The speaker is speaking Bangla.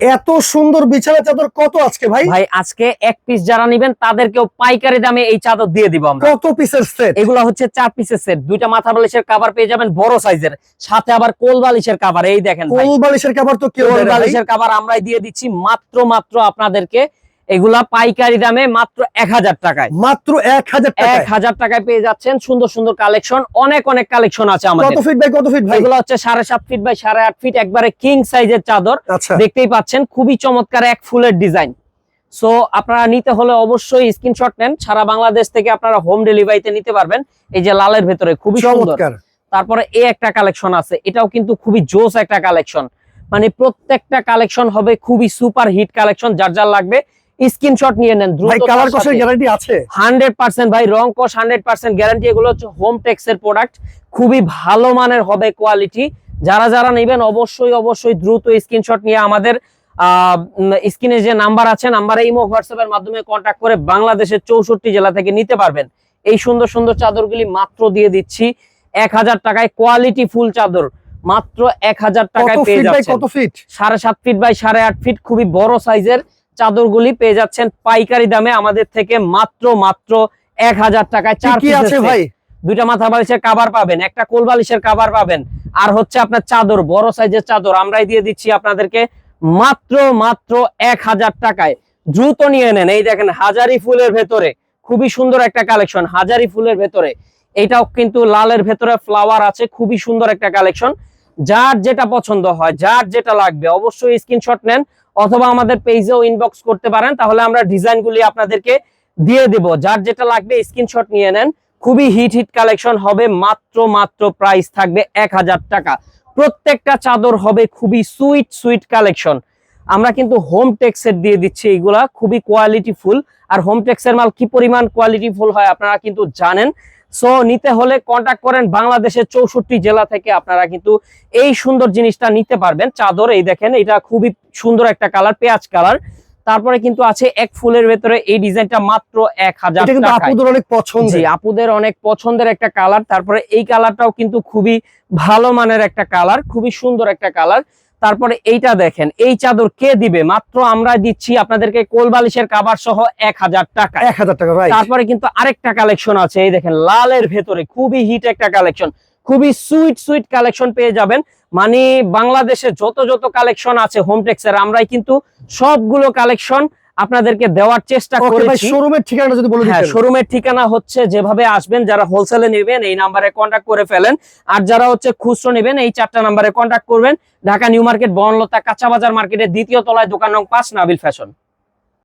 এত সুন্দর বিছানা চাদর কত আজকে ভাই? ভাই আজকে এক পিস যারা নিবেন তাদেরকেও পাইকারি দামে এই চাদর দিয়ে দিব আমরা। কত পিসের সেট এগুলো হচ্ছে চার পিসের সেট দুইটা মাথা বালিশের কাভার পেয়ে যাবেন বড় সাইজের সাথে আবার কোল বালিশের কাভার এই দেখেন ভাই। কোল বালিশের কভার তো কেউ কোল। বালিশের কাভার আমরাই দিয়ে দিচ্ছি। মাত্র মাত্র আপনাদেরকে এগুলা পাইকারি দামে মাত্র এক হাজার টাকায়। মাত্র এক হাজার এক হাজার টাকায় পেয়ে যাচ্ছেন সুন্দর সুন্দর কালেকশন অনেক অনেক কালেকশন আছে কত ফিট বাই কত ফিট এগুলো হচ্ছে সাড়ে সাত ফিট বাই সাড়ে আট ফিট একবারে কিং সাইজের চাদর। আচ্ছা। দেখতেই পাচ্ছেন খুবই চমৎকার এক ফুলের ডিজাইন সো আপনারা নিতে হলে অবশ্যই স্ক্রিনশট নেন সারা বাংলাদেশ থেকে আপনারা হোম ডেলিভারিতে নিতে পারবেন। এই যে লালের ভেতরে খুবই সুন্দর। তারপরে এই একটা কালেকশন আছে এটাও কিন্তু খুবই জোস একটা কালেকশন। মানে প্রত্যেকটা কালেকশন হবে খুবই সুপার হিট কালেকশন যার যার লাগবে। স্ক্রিনশট নিয়ে নেন ভাই দ্রুত কালার কষের গ্যারান্টি আছে। হান্ড্রেড পার্সেন্ট ভাই রং হান্ড্রেড পার্সেন্ট গ্যারান্টি এগুলো হচ্ছে হোম টেক্স এর প্রোডাক্ট খুবই ভালো মানের হবে কোয়ালিটি যারা যারা নেবেন অবশ্যই অবশ্যই দ্রুত স্ক্রিনশট নিয়ে আমাদের স্ক্রিনে যে নাম্বার আছে নাম্বারে ইমো হোয়াটসঅ্যাপের মাধ্যমে কন্ট্যাক্ট করে বাংলাদেশের চৌষট্টি জেলা থেকে নিতে পারবেন। এই সুন্দর সুন্দর চাদরগুলি মাত্র দিয়ে দিচ্ছি। এক হাজার টাকায় কোয়ালিটি ফুল চাদর। মাত্র এক হাজার টাকায় পেয়ে যাচ্ছেন। কত ফিট সাড়ে সাত ফিট বাই সাড়ে আট ফিট খুবই বড় সাইজের চাদরগুলি পেয়ে যাচ্ছেন পাইকারি দামে আমাদের থেকে মাত্র মাত্র এক হাজার টাকায় চার কি আছে ভাই? দুইটা মাথা বালিশের কাবার পাবেন একটা কোল বালিশের কাবার পাবেন আর হচ্ছে আপনার চাদর বড় সাইজের চাদর আমরাই দিয়ে দিচ্ছি আপনাদেরকে মাত্র মাত্র এক হাজার টাকায়। দ্রুত নিয়ে নেন এই দেখেন হাজারি ফুলের ভেতরে খুবই সুন্দর একটা কালেকশন হাজারি ফুলের ভেতরে। এটাও কিন্তু লালের ভেতরে ফ্লাওয়ার আছে খুবই সুন্দর একটা কালেকশন যার যেটা পছন্দ হয়, যার যেটা লাগবে, অবশ্যই স্ক্রিনশট নেন অথবা আমাদের পেজেও ইনবক্স করতে পারেন। তাহলে আমরা ডিজাইনগুলি আপনাদেরকে দিয়ে দেব। যার যেটা লাগবে স্ক্রিনশট নিয়ে নেন। খুবই হিট হিট কালেকশন হবে, মাত্র মাত্র প্রাইস থাকবে এক হাজার টাকা। প্রত্যেকটা চাদর হবে খুবই সুইট সুইট কালেকশন আমরা কিন্তু হোম টেক্সের দিয়ে দিচ্ছি এইগুলা খুবই কোয়ালিটি ফুল। আর হোম টেক্সের মাল কি পরিমাণ কোয়ালিটি ফুল হয় আপনারা কিন্তু জানেন। সো নিতে হলে কন্টাক্ট করেন বাংলাদেশের চৌষট্টি জেলা থেকে আপনারা কিন্তু এই সুন্দর জিনিসটা নিতে পারবেন। চাদর এই দেখেন এটা খুবই সুন্দর একটা কালার পেঁয়াজ কালার তারপরে কিন্তু আছে এক ফুলের ভেতরে এই ডিজাইনটা মাত্র এক হাজার আপুদের অনেক পছন্দ আপুদের অনেক পছন্দের একটা কালার তারপরে এই কালারটাও কিন্তু খুবই ভালো মানের একটা কালার খুবই সুন্দর একটা কালার তারপরে এইটা দেখেন এই চাদর কে দিবে? মাত্র আমরা দিচ্ছি আপনাদেরকে কোল বালিশের কাবার সহ এক হাজার টাকা এক হাজার টাকা তারপরে কিন্তু আরেকটা কালেকশন আছে এই দেখেন লালের ভেতরে খুবই হিট একটা কালেকশন খুবই সুইট সুইট কালেকশন পেয়ে যাবেন। মানে বাংলাদেশে যত যত কালেকশন আছে হোমটেক্সের আমরাই কিন্তু সবগুলো কালেকশন আপনাদেরকে দেওয়ার চেষ্টা করেছি। শোরুমের ঠিকানা যদি বলে হ্যাঁ শোরুমের ঠিকানা হচ্ছে যেভাবে আসবেন যারা হোলসেলে নেবেন এই নাম্বারে কন্ট্যাক্ট করে ফেলেন। আর যারা হচ্ছে খুচরো নেবেন এই চারটা নাম্বারে কন্ট্যাক্ট করবেন। ঢাকা নিউ মার্কেট বনলতা কাঁচা বাজার মার্কেটের দ্বিতীয় তলায় দোকান নং পাঁচ নাবিল ফ্যাশন।